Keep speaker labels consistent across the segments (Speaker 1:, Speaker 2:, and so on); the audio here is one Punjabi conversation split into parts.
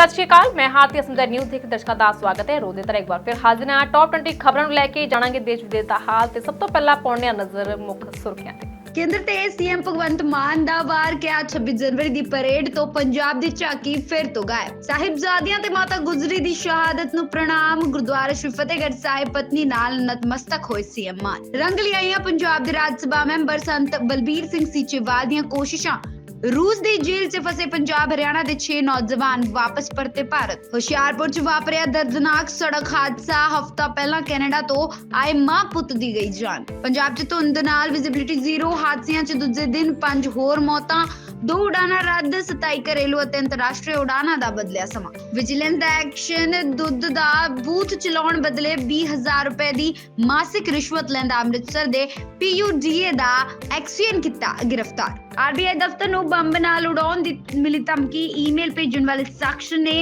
Speaker 1: ਸਤਿ ਸ਼੍ਰੀ ਅਕਾਲ, ਮੈਂ ਹਾਰਤੀ ਅਸਮਦਰ ਨਿਊਜ਼ ਦੇ ਦਰਸ਼ਕਾਂ ਦਾ ਸਵਾਗਤ ਹੈ। ਰੋਜ਼ ਤਰ੍ਹਾਂ ਇੱਕ ਵਾਰ ਫਿਰ ਹਾਜ਼ਰ ਹਾਂ। ਟੌਪ 20 ਖਬਰਾਂ ਨੂੰ ਲੈ ਕੇ ਜਾਣਾਂਗੇ ਦੇਸ਼ ਵਿਦੇਸ਼ ਦਾ ਹਾਲ ਤੇ ਸਭ ਤੋਂ ਪਹਿਲਾਂ ਪਾਉਣੇ ਆ ਨਜ਼ਰ ਮੁੱਖ ਸੁਰਖੀਆਂ ਤੇ।
Speaker 2: ਕੇਂਦਰ ਤੇ ਸੀਐਮ ਭਗਵੰਤ ਮਾਨ ਦਾ ਵਾਰ ਕਿਹਾ 26 ਜਨਵਰੀ ਦੀ ਪਰੇਡ ਤੋਂ ਪੰਜਾਬ ਦੀ ਝਾਕੀ ਫਿਰ ਤੋਂ ਗਾਇਬ। ਸਾਹਿਬਜ਼ਾਦਿਆਂ ਤੇ ਮਾਤਾ ਗੁਜਰੀ ਦੀ ਸ਼ਹਾਦਤ ਨੂੰ ਪ੍ਰਣਾਮ। ਗੁਰਦੁਆਰਾ ਸ਼੍ਰੀ ਫਤਿਹਗੜ੍ਹ ਸਾਹਿਬ ਪਤਨੀ ਨਾਲ ਨਤਮਸਤਕ ਹੋਏ ਸੀਐਮ ਮਾਨ। ਰੰਗ ਲਿਆਈਆਂ ਪੰਜਾਬ ਦੇ ਰਾਜ ਸਭਾ ਮੈਂਬਰ ਸੰਤ ਬਲਬੀਰ ਸਿੰਘ ਸੀਚੇਵਾਲ ਦੀਆਂ ਕੋਸ਼ਿਸ਼ਾਂ। ਰੂਸ ਦੀ ਜੇਲ੍ਹ 'ਚ ਫਸੇ ਪੰਜਾਬ, ਹਰਿਆਣਾ ਦੇ 6 ਨੌਜਵਾਨ ਵਾਪਸ ਪਰਤੇ ਭਾਰਤ। ਹੁਸ਼ਿਆਰਪੁਰ 'ਚ ਵਾਪਰਿਆ ਦਰਦਨਾਕ ਸੜਕ ਹਾਦਸਾ ਹਫਤਾ ਪਹਿਲਾਂ ਕੈਨੇਡਾ ਤੋਂ ਆਏ ਮਾਂ ਪੁੱਤ ਦੀ ਗਈ ਜਾਨ। ਪੰਜਾਬ 'ਚ ਧੁੰਦ ਨਾਲ ਵਿਜ਼ਿਬਿਲਿਟੀ ਜ਼ੀਰੋ, ਹਾਦਸਿਆਂ 'ਚ ਦੂਜੇ ਦਿਨ ਪੰਜ ਹੋਰ ਮੌਤਾਂ। ਦੋ ਉਡਾਨਾਂ ਰੱਦ 27 ਘਰੇਲੂ ਅਤੇ ਅੰਤਰਰਾਸ਼ਟਰੀ ਉਡਾਨਾਂ ਦਾ ਬਦਲਿਆ ਸਮਾਂ ਵਿਜੀਲੈਂਸ ਦਾ ਐਕਸ਼ਨ ਦੁੱਧ ਦਾ ਬੂਥ ਚਲਾਉਣ ਬਦਲੇ 20000 ਰੁਪਏ ਦੀ ਮਾਸਿਕ ਰਿਸ਼ਵਤ ਲੈਂਦਾ ਅੰਮ੍ਰਿਤਸਰ ਦੇ ਪੀਯੂਡੀਏ ਦਾ ਐਕਸੀਅਨ ਕੀਤਾ ਗ੍ਰਿਫਤਾਰ ਆਰਬੀਆਈ ਦਫ਼ਤਰ ਨੂੰ ਬੰਬ ਨਾਲ ਉਡਾਉਣ ਦੀ ਮਿਲੀ ਧਮਕੀ ਈਮੇਲ ਭੇਜਣ ਵਾਲੇ ਸ਼ਖਸ ਨੇ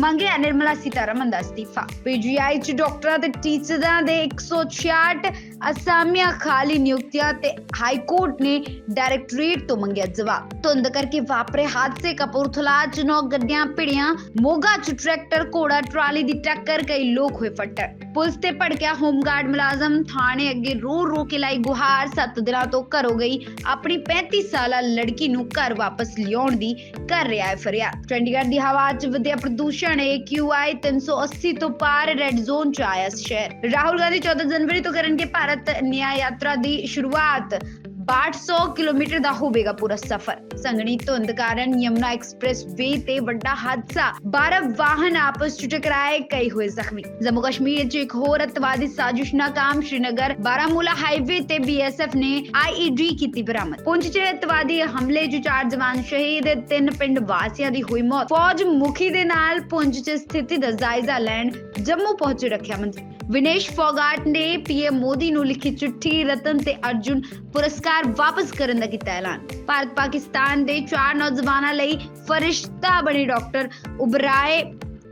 Speaker 2: ਮੰਗਿਆ ਨਿਰਮਲਾ ਸੀਤਾਰਮਨ ਦਾ ਅਸਤੀਫਾ ਪੀਜੀਆਈ ਚ ਡਾਕਟਰਾਂ ਤੇ ਟੀਚਰਾਂ ਦੇ 166 ਅਸਾਮੀਆਂ ਖਾਲੀ ਨਿਯੁਕਤੀਆਂ ਤੇ ਹਾਈ ਕੋਰਟ ਨੇ ਡਾਇਰੈਕਟੋਰੇਟ ਤੋਂ ਮੰਗਿਆ ਜਵਾਬ ਧੁੰਦ ਕਰਕੇ ਵਾਪਰੇ ਹਾਦਸੇ ਕਪੂਰਥਲਾ ਚ ਨੌ ਗੱਡੀਆਂ, ਭਿੜੀਆਂ, ਮੋਗਾ ਚ ਟਰੈਕਟਰ, ਘੋੜਾ, ਟਰਾਲੀ ਦੀ ਟੱਕਰ, ਕਈ ਲੋਕ ਹੋਏ ਫੱਟੜ। ਪੁਲਿਸ ਤੇ ਭੜਕਿਆ ਹੋਮਗਾਰਡ ਮੁਲਾਜ਼ਮ। ਥਾਣੇ ਅੱਗੇ ਰੋ ਰੋ ਕੇ ਲਾਈ ਗੁਹਾਰ। ਸੱਤ ਦਿਨਾਂ ਤੋਂ ਘਰੋਂ ਗਈ ਆਪਣੀ 35 ਸਾਲਾ ਲੜਕੀ ਨੂੰ ਘਰ ਵਾਪਸ ਲਿਆਉਣ ਦੀ ਕਰ ਰਿਹਾ ਹੈ ਫਰਿਆਦ। ਚੰਡੀਗੜ੍ਹ ਦੀ ਹਵਾ 'ਚ ਵਧਿਆ ਪ੍ਰਦੂਸ਼ਣ AQI 380 ਤੋਂ ਪਾਰ ਰੈੱਡ ਜ਼ੋਨ 'ਚ ਆਇਆ ਸ਼ਹਿਰ। ਰਾਹੁਲ ਗਾਂਧੀ 14 ਜਨਵਰੀ ਤੋਂ ਕਰਨਗੇ ਭਾਰਤ ਨਿਆਂ ਯਾਤਰਾ ਦੀ ਸ਼ੁਰੂਆਤ। 6200 ਕਿਲੋਮੀਟਰ ਦਾ ਹੋਵੇਗਾ ਪੂਰਾ ਸਫ਼ਰ। ਸੰਘਣੀ ਧੁੰਦ ਕਾਰਨ ਯਮੁਨਾ ਐਕਸਪ੍ਰੈਸ ਵੇ ਤੇ ਵੱਡਾ ਹਾਦਸਾ। 12 ਵਾਹਨ ਆਪਸ 'ਚ ਟਕਰਾਏ, ਕਈ ਹੋਏ ਜ਼ਖਮੀ। ਜੰਮੂ ਕਸ਼ਮੀਰ 'ਚ ਇੱਕ ਹੋਰ ਅੱਤਵਾਦੀ ਸਾਜ਼ਿਸ਼ ਨਾਕਾਮ ਸ਼੍ਰੀਨਗਰ। ਬਾਰਾਮੂਲਾ ਹਾਈਵੇ ਤੇ ਬੀਐਸਐਫ ਨੇ ਆਈਈਡੀ ਕੀਤੀ ਬਰਾਮਦ। ਪੁੰਛ 'ਚ ਅੱਤਵਾਦੀ ਹਮਲੇ 'ਚ ਚਾਰ ਜਵਾਨ ਸ਼ਹੀਦ, ਤਿੰਨ ਪਿੰਡ ਵਾਸੀਆਂ ਦੀ ਹੋਈ ਮੌਤ। ਫੌਜ ਮੁਖੀ ਦੇ ਨਾਲ ਪੁੰਛ 'ਚ ਸਥਿਤੀ ਦਾ ਜਾਇਜ਼ਾ ਲੈਣ ਜੰਮੂ ਪਹੁੰਚੇ ਰੱਖਿਆ ਮੰਤਰੀ। ਵਿਨੇਸ਼ ਫੋਗਾਟ ਨੇ ਪੀਐਮ ਮੋਦੀ ਨੂੰ ਲਿਖੀ ਚਿੱਠੀ ਰਤਨ ਤੇ ਅਰਜੁਨ ਪੁਰਸਕਾਰ ਵਾਪਸ ਕਰਨ ਦਾ ਕੀਤਾ ਐਲਾਨ। ਭਾਰਤ ਪਾਕਿਸਤਾਨ ਦੇ ਚਾਰ ਨੌਜਵਾਨਾਂ ਲਈ ਫਰਿਸ਼ਤਾ ਬਣੇ ਡਾਕਟਰ ਉਬਰਾਏ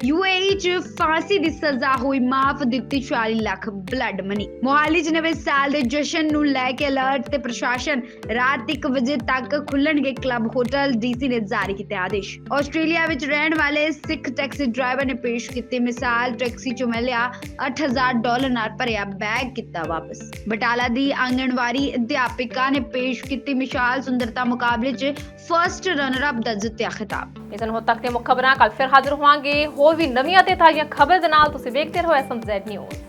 Speaker 2: ਯੂਏਈ ਚ ਫਾਂਸੀ ਦੀ ਸਜ਼ਾ ਹੋਈ, ਮਾਫ ਦਿੱਤੀ 40 ਲੱਖ ਬਲੱਡ ਮਨੀ ਮੋਹਾਲੀ ਚ ਨਵੇਂ ਸਾਲ ਦੇ ਜਸ਼ਨ ਨੂੰ ਲੈ ਕੇ ਅਲਰਟ ਤੇ ਪ੍ਰਸ਼ਾਸਨ, ਰਾਤ 1 ਵਜੇ ਤੱਕ ਖੁੱਲਣਗੇ ਕਲੱਬ ਹੋਟਲ ਡੀਸੀ ਨੇ ਜਾਰੀ ਕੀਤੇ ਆਦੇਸ਼। ਆਸਟ੍ਰੇਲੀਆ ਵਿੱਚ ਰਹਿਣ ਵਾਲੇ ਸਿੱਖ ਟੈਕਸੀ ਡਰਾਈਵਰ ਨੇ ਪੇਸ਼ ਕੀਤੀ ਮਿਸਾਲ। ਟੈਕਸੀ ਚ ਮਿਲਿਆ 8000 ਡਾਲਰ ਨਾਲ ਭਰਿਆ ਬੈਗ ਕੀਤਾ ਵਾਪਸ। ਬਟਾਲਾ ਦੀ ਆਂਗਣਵਾੜੀ ਅਧਿਆਪਿਕਾ ਨੇ ਪੇਸ਼ ਕੀਤੀ ਮਿਸਾਲ। ਸੁੰਦਰਤਾ ਮੁਕਾਬਲੇ 'ਚ ਫਰਸਟ ਰਨਰ ਅਪ ਦਾ ਜਿੱਤਿਆ ਖਿਤਾਬ।
Speaker 1: ਇਸ ਨੂੰ ਤੱਕ ਤੇ ਮੁੱਖ ਖਬਰਾਂ ਕੱਲ ਫਿਰ ਹਾਜ਼ਰ ਹੋਵਾਂਗੇ। ਹੋਰ ਵੀ ਨਵੀਆਂ ਤੇ ਤਾਜ਼ੀਆਂ ਖ਼ਬਰ ਦੇ ਨਾਲ ਤੁਸੀਂ ਵੇਖਦੇ ਰਹੋ ਐਸਐਮਜ਼ੈਡ ਨਿਊਜ਼।